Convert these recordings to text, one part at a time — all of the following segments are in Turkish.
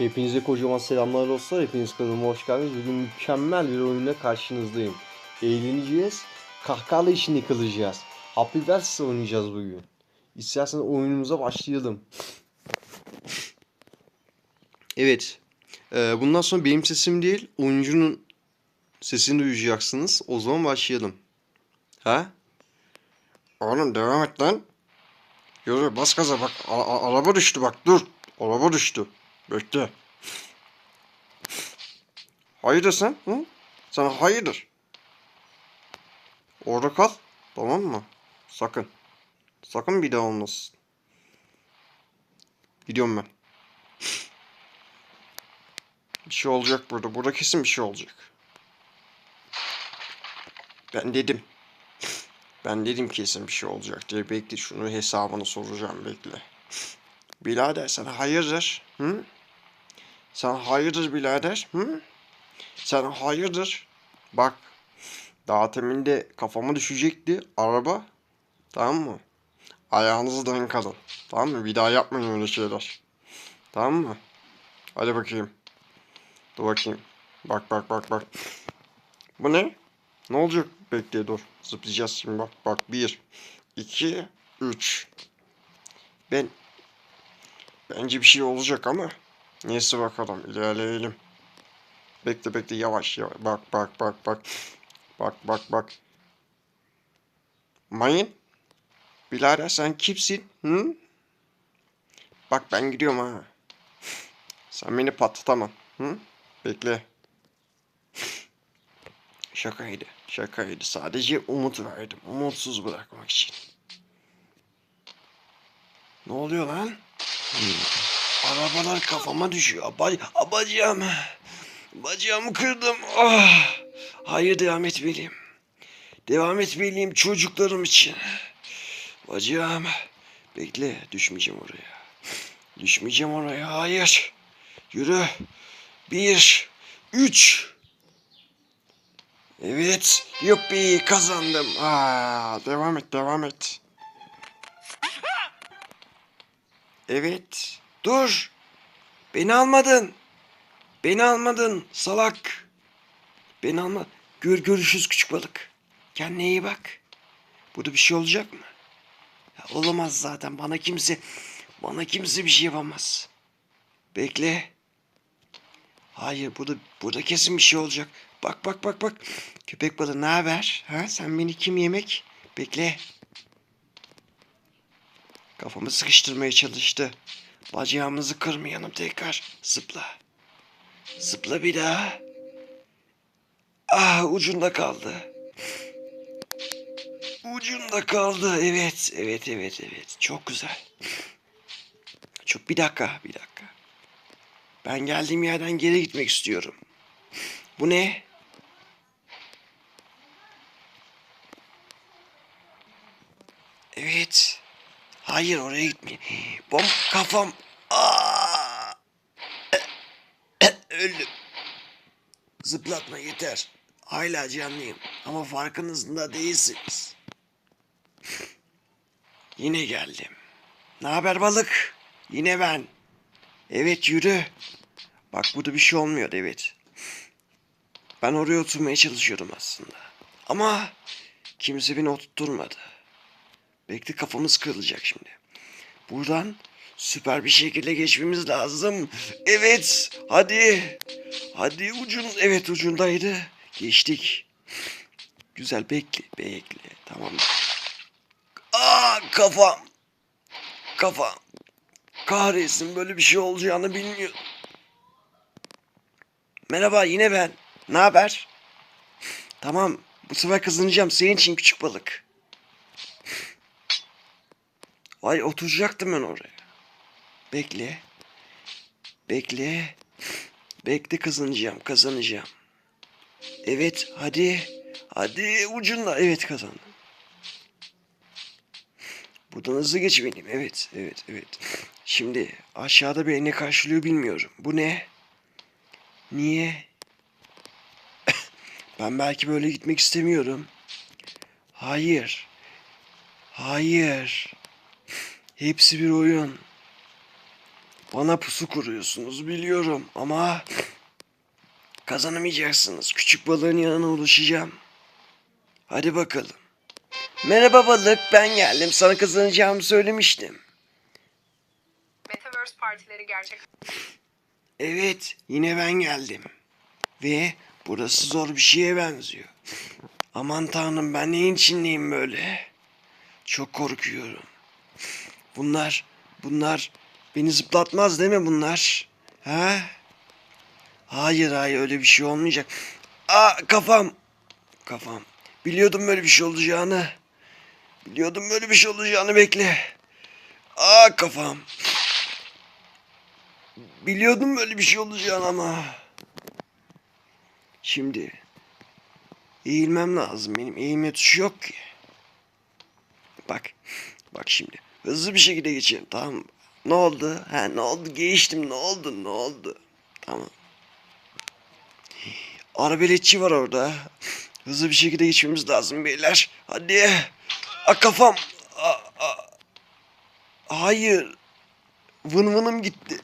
Hepinize kocaman selamlar dostlar. Hepiniz kanalıma hoş geldiniz. Bugün mükemmel bir oyunla karşınızdayım. Eğleneceğiz. Kahkahalı içinde kalacağız. Happy Wheels oynayacağız bugün. İsterseniz oyunumuza başlayalım. Evet. Ee, bundan sonra benim sesim değil, oyuncunun sesini duyacaksınız. O zaman başlayalım. Ha? Oğlum devam et lan. Yürü bas gaza bak. A- araba düştü bak dur. Araba düştü. Bekle. Hayırdır sen? Hı? Sen hayırdır? Orada kal. Tamam mı? Sakın. Sakın bir daha olmasın. Gidiyorum ben. Bir şey olacak burada. Burada kesin bir şey olacak. Ben dedim. Ben dedim kesin bir şey olacak diye bekle şunu hesabını soracağım bekle. Birader sen hayırdır? Hı? Sen hayırdır birader? Hı? Sen hayırdır? Bak daha temin de kafama düşecekti araba. Tamam mı? Ayağınızı denk alın. Tamam mı? Bir daha yapmayın öyle şeyler. Tamam mı? Hadi bakayım. Dur bakayım. Bak bak bak bak. Bu ne? Ne olacak? Bekle dur. Zıplayacağız şimdi bak. Bak bir, iki, üç. Ben bence bir şey olacak ama neyse bakalım ilerleyelim. Bekle bekle yavaş yavaş. Bak bak bak bak. Bak bak bak. Mayın. Birader sen kimsin? Hı? Bak ben gidiyorum ha. Sen beni patlatamam. Hı? Bekle. Şakaydı. Şakaydı. Sadece umut verdim. Umutsuz bırakmak için. Ne oluyor lan? Arabalar kafama düşüyor. Aba, abacığım. Bacağımı kırdım. Ah. Hayır devam etmeliyim. Devam etmeliyim çocuklarım için. Bacağım. Bekle düşmeyeceğim oraya. Düşmeyeceğim oraya. Hayır. Yürü. Bir. Üç. Evet. Yuppi kazandım. Aa, devam et devam et. Evet. Dur. Beni almadın. Beni almadın salak. Beni alma. Gör görüşürüz küçük balık. Kendine iyi bak. Burada bir şey olacak mı? Ya, olamaz zaten. Bana kimse bana kimse bir şey yapamaz. Bekle. Hayır burada burada kesin bir şey olacak. Bak bak bak bak. Köpek balığı ne haber? Ha sen beni kim yemek? Bekle. Kafamı sıkıştırmaya çalıştı. Bacağımızı kırmayalım tekrar. Zıpla. Zıpla bir daha. Ah ucunda kaldı. Ucunda kaldı. Evet, evet, evet, evet. Çok güzel. Çok bir dakika, bir dakika. Ben geldiğim yerden geri gitmek istiyorum. Bu ne? Evet. Hayır oraya gitmeyin. Bom kafam. Aa! Öldüm. Zıplatma yeter. Hala canlıyım ama farkınızda değilsiniz. Yine geldim. Ne haber balık? Yine ben. Evet yürü. Bak burada bir şey olmuyor evet. Ben oraya oturmaya çalışıyorum aslında. Ama kimse beni oturtturmadı. Bekle kafamız kırılacak şimdi. Buradan süper bir şekilde geçmemiz lazım. Evet hadi. Hadi ucun evet ucundaydı. Geçtik. Güzel bekle bekle tamam. Aa kafam. Kafam. Kahretsin böyle bir şey olacağını bilmiyorum. Merhaba yine ben. Ne haber? Tamam bu sefer kazanacağım senin için küçük balık. Ay oturacaktım ben oraya. Bekle. Bekle. Bekle kazanacağım kazanacağım. Evet hadi. Hadi ucunda. Evet kazandım. Buradan hızlı geç benim. Evet evet evet. Şimdi aşağıda beni ne karşılıyor bilmiyorum. Bu ne? Niye? ben belki böyle gitmek istemiyorum. Hayır. Hayır. Hepsi bir oyun. Bana pusu kuruyorsunuz biliyorum ama kazanamayacaksınız. Küçük balığın yanına ulaşacağım. Hadi bakalım. Merhaba balık ben geldim. Sana kazanacağımı söylemiştim. Metaverse partileri gerçek Evet yine ben geldim. Ve burası zor bir şeye benziyor. Aman tanrım ben neyin içindeyim böyle? Çok korkuyorum. Bunlar, bunlar beni zıplatmaz değil mi bunlar? Ha? Hayır hayır öyle bir şey olmayacak. Aa kafam. Kafam. Biliyordum böyle bir şey olacağını. Biliyordum böyle bir şey olacağını bekle. Aa kafam. Biliyordum böyle bir şey olacağını ama. Şimdi eğilmem lazım benim. Eğilme tuşu yok ki. Bak. Bak şimdi. Hızlı bir şekilde geçelim tamam mı? Ne oldu? Ha ne oldu? Geçtim. Ne oldu? Ne oldu? Tamam. Arabeletçi var orada. Hızlı bir şekilde geçmemiz lazım beyler. Hadi. A kafam. A, a. Hayır. Vın vınım gitti.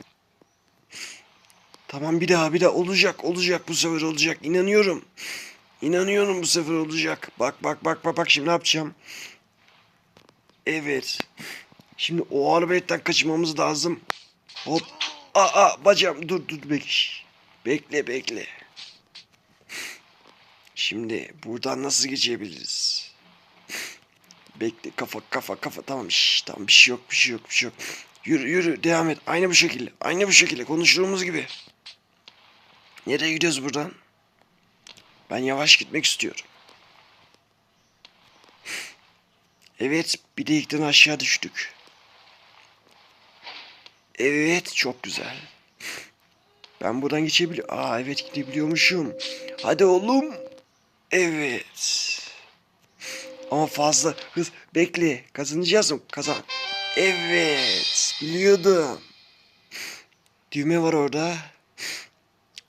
Tamam bir daha bir daha olacak olacak bu sefer olacak inanıyorum. İnanıyorum bu sefer olacak. Bak bak bak bak bak şimdi ne yapacağım? Evet. Şimdi o arbaletten kaçmamız lazım. Hop. Aa, bacağım dur dur bekle. Bekle bekle. Şimdi buradan nasıl geçebiliriz? Bekle kafa kafa kafa tamam şş, tamam bir şey yok bir şey yok bir şey yok. Yürü yürü devam et aynı bu şekilde aynı bu şekilde konuştuğumuz gibi. Nereye gidiyoruz buradan? Ben yavaş gitmek istiyorum. Evet, bir delikten aşağı düştük. Evet, çok güzel. Ben buradan geçebiliyorum. Aa evet gidebiliyormuşum. Hadi oğlum. Evet. Ama fazla hız. Bekle. Kazanacağız mı? Kazan. Evet. Biliyordum. Düğme var orada.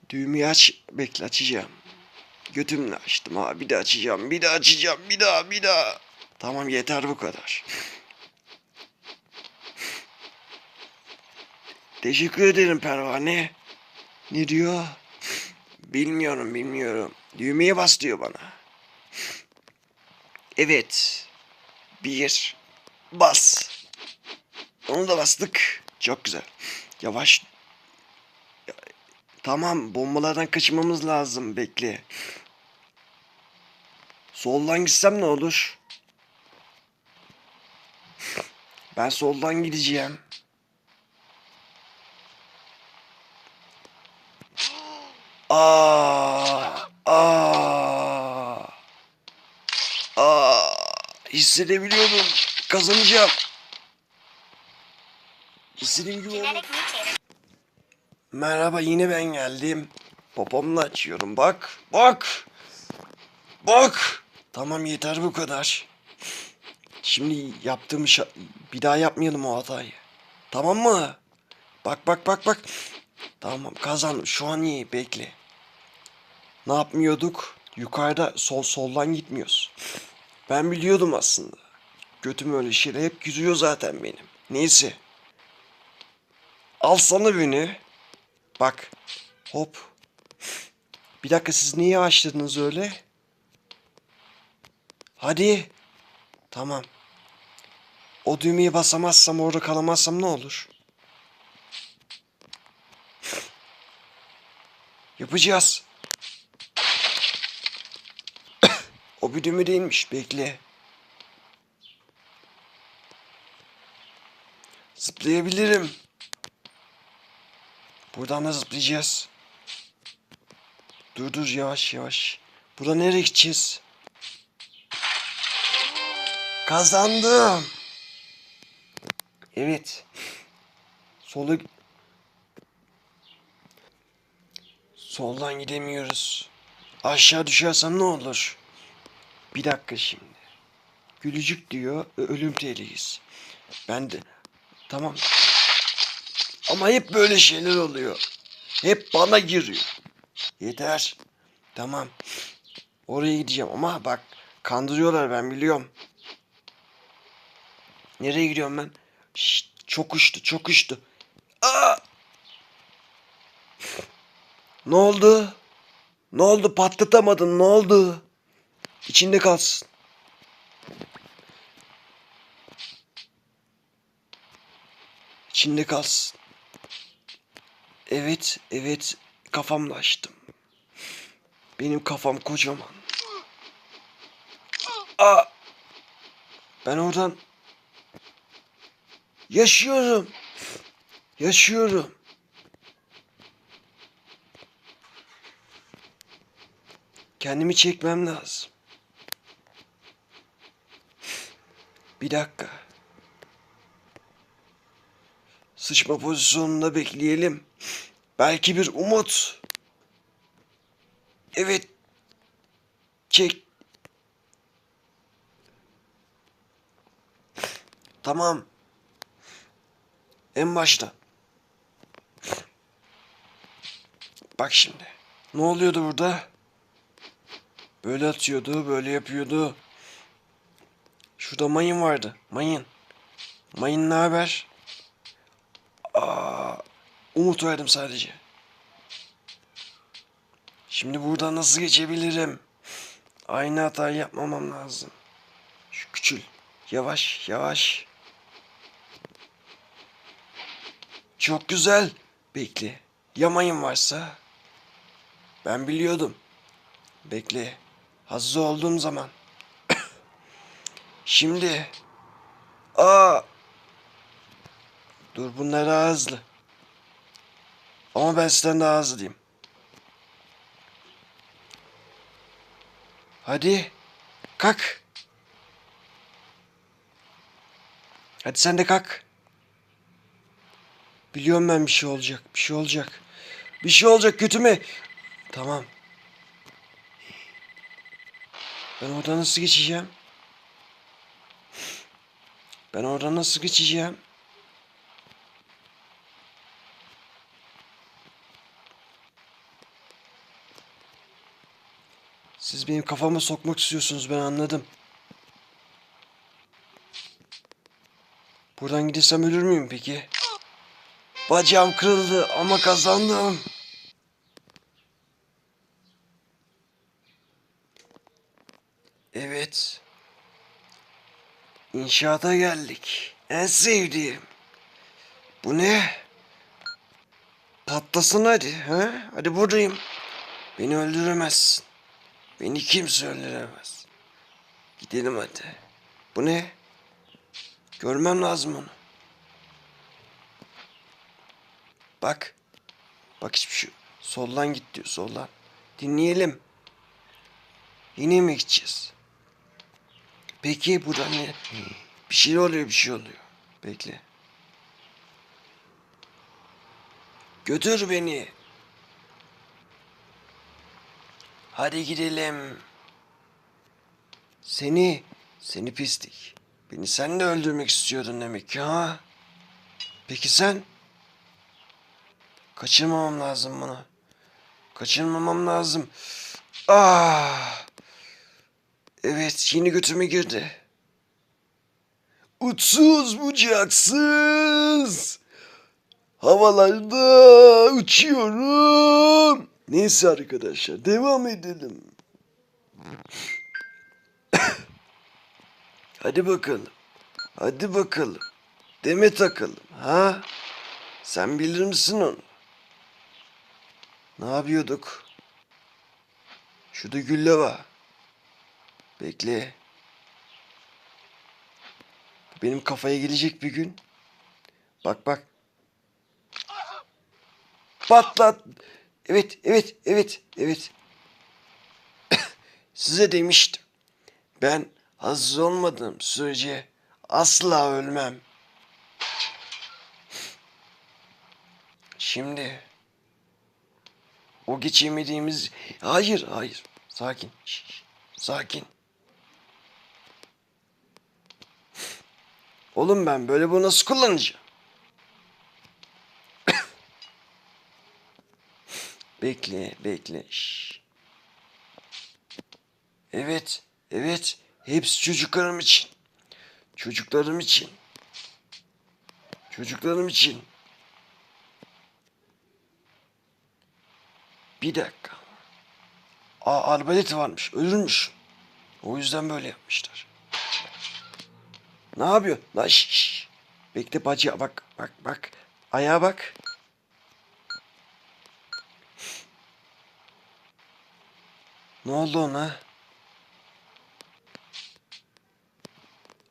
Düğmeyi aç. Bekle açacağım. Götümle açtım ha. Bir de açacağım. Bir de açacağım. Bir daha bir daha. Tamam yeter bu kadar. Teşekkür ederim pervane. Ne diyor? Bilmiyorum bilmiyorum. Düğmeye bas diyor bana. Evet. Bir. Bas. Onu da bastık. Çok güzel. Yavaş Tamam bombalardan kaçmamız lazım bekle. Soldan gitsem ne olur? Ben soldan gideceğim. Aa, aa, aa, hissedebiliyorum. Kazanacağım. İstediğim gibi oldu. Merhaba yine ben geldim. Popomla açıyorum bak. Bak. Bak. Tamam yeter bu kadar. Şimdi yaptığım şa- bir daha yapmayalım o hatayı. Tamam mı? Bak bak bak bak. Tamam kazandım. Şu an iyi bekle. Ne yapmıyorduk? Yukarıda sol soldan gitmiyoruz. Ben biliyordum aslında. Götüm öyle şeyler hep gülüyor zaten benim. Neyse. Al sana beni. Bak. Hop. Bir dakika siz niye yavaşladınız öyle? Hadi. Tamam. O düğmeye basamazsam orada kalamazsam ne olur? Yapacağız. O bir değilmiş. Bekle. Zıplayabilirim. Buradan da zıplayacağız. Dur dur yavaş yavaş. Burada nereye gideceğiz? Kazandım. Evet. Sola Soldan gidemiyoruz. Aşağı düşersem ne olur? Bir dakika şimdi. Gülücük diyor. Ölüm tehlikesi. Ben de tamam. Ama hep böyle şeyler oluyor. Hep bana giriyor. Yeter. Tamam. Oraya gideceğim ama bak kandırıyorlar ben biliyorum. Nereye gidiyorum ben? Şşt, çok uçtu çok uçtu. Aa! Ne oldu? Ne oldu? Patlatamadın. Ne oldu? İçinde kalsın. İçinde kalsın. Evet, evet. Kafamla açtım. Benim kafam kocaman. Aa! Ben oradan yaşıyorum. Yaşıyorum. Kendimi çekmem lazım. Bir dakika. Sıçma pozisyonunda bekleyelim. Belki bir umut. Evet. Çek. Tamam. En başta. Bak şimdi. Ne oluyordu burada? Böyle atıyordu, böyle yapıyordu. Şurada mayın vardı. Mayın. Mayın ne haber? Umut verdim sadece. Şimdi buradan nasıl geçebilirim? Aynı hatayı yapmamam lazım. Şu küçül. Yavaş, yavaş. Çok güzel. Bekle. Ya mayın varsa? Ben biliyordum. Bekle. Hazır olduğum zaman. Şimdi. Aa. Dur bunlar daha hızlı. Ama ben sizden daha hızlıyım. Hadi. Kalk. Hadi sen de kalk. Biliyorum ben bir şey olacak. Bir şey olacak. Bir şey olacak kötü Tamam. Ben oradan nasıl geçeceğim? Ben oradan nasıl geçeceğim? Siz benim kafama sokmak istiyorsunuz ben anladım. Buradan gidersem ölür müyüm peki? Bacağım kırıldı ama kazandım. Evet. İnşaata geldik. En sevdiğim. Bu ne? Patlasın hadi. Ha? Hadi buradayım. Beni öldüremezsin. Beni kimse öldüremez. Gidelim hadi. Bu ne? Görmem lazım onu. Bak. Bak hiçbir şey. Soldan git diyor soldan. Dinleyelim. Yine mi gideceğiz? Peki burada ne? Bir şey oluyor bir şey oluyor. Bekle. Götür beni. Hadi gidelim. Seni, seni pislik. Beni sen de öldürmek istiyordun demek ki ha? Peki sen? Kaçırmamam lazım bunu. Kaçırmamam lazım. Ah! Evet, yeni götüme girdi. Uçsuz bucaksız. Havalarda uçuyorum. Neyse arkadaşlar, devam edelim. Hadi bakalım. Hadi bakalım. Deme takalım, ha? Sen bilir misin onu? Ne yapıyorduk? Şurada gülle var. Bekle. Benim kafaya gelecek bir gün. Bak bak. Patlat. Evet, evet, evet, evet. Size demiştim. Ben hazır olmadığım sürece asla ölmem. Şimdi o geçemediğimiz... Hayır, hayır. Sakin. Şş, sakin. Oğlum ben böyle bunu nasıl kullanacağım? bekle, bekle. Şş. Evet, evet. Hepsi çocuklarım için. Çocuklarım için. Çocuklarım için. Bir dakika. Aa arbaleti varmış. Ölürmüş. O yüzden böyle yapmışlar. Ne yapıyor? Lan şş. Bekle bacıya bak bak bak. Ayağa bak. Ne oldu ona?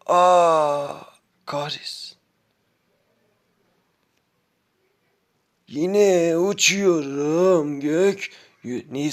Aa, kahretsin. Yine uçuyorum gök. Neyse